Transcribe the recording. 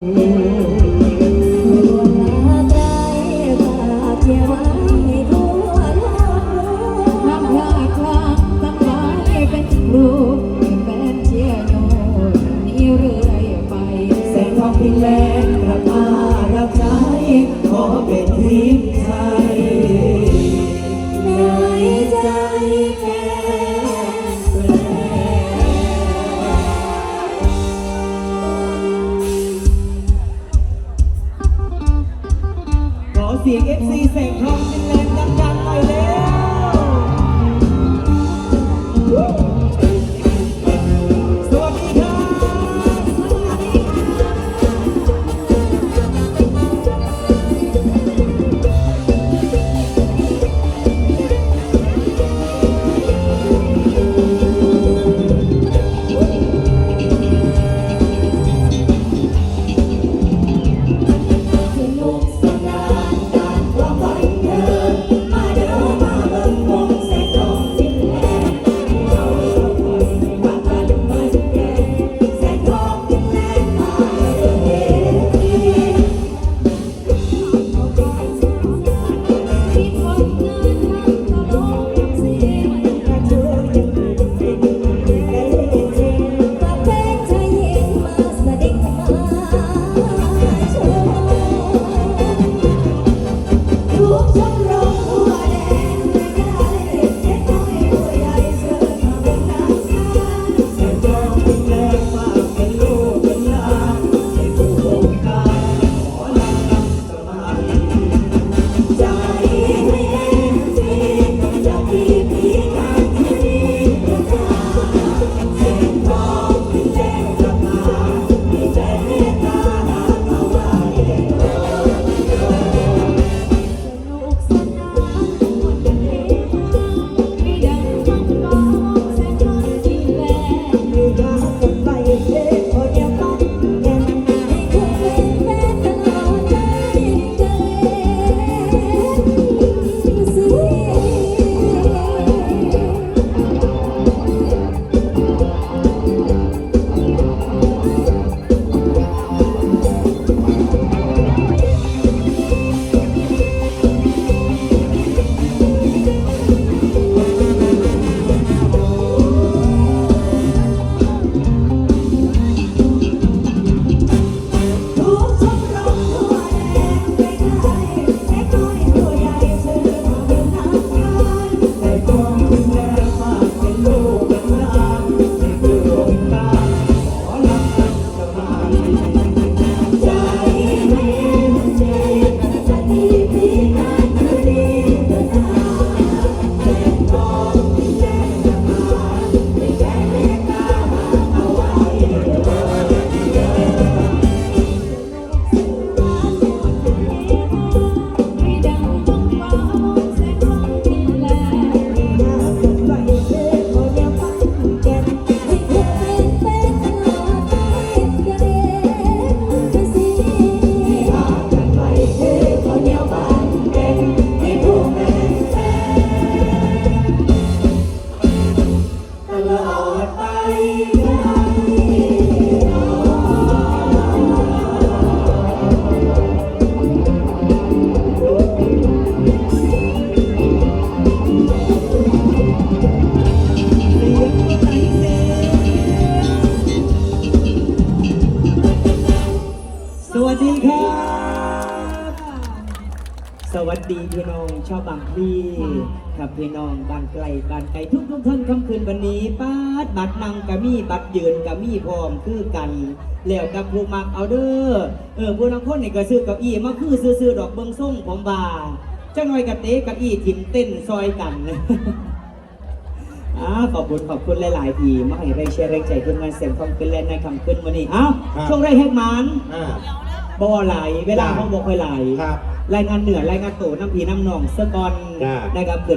แสงทองพิแลนกลับมารับใช้ขอเป็นที ขอเสียง FC แสงทองพิแลนดัง วัสดีพี่น้องชาวบางพลีครับพี่น้องบางไกลบางไกลทุกทุกๆท่านค่ำคืนวันนี้ป้าดบัตรนั่งกะมีบัตรยืนกะมีพร้อมคือกันแล้วกับผู้มักเอาเด้อเออผู้นักคนนี่ก็ซื้อเก้าอี้มาคือซื้อๆดอกเบิงส่งผมบ่าจังหน่อยกะเตะเก้าอี้ทิมเต้นซอยกันอ่าขอบคุณขอบคุณหลาย ๆ ทีมาให้แรงเชียร์แรงใจทีมงานเสียงความเป็นแลนในคำขึ้นวันนี้เอ้าครับช่วงแรกแฮกมันอ่าบ่ไหลเวลาจ้าเขาบ่ค่อยไหลครับ รายงานเหนือรายงานโตน้ำพีน้ำหนองเสื้อก่อนจ้านะครับเกิด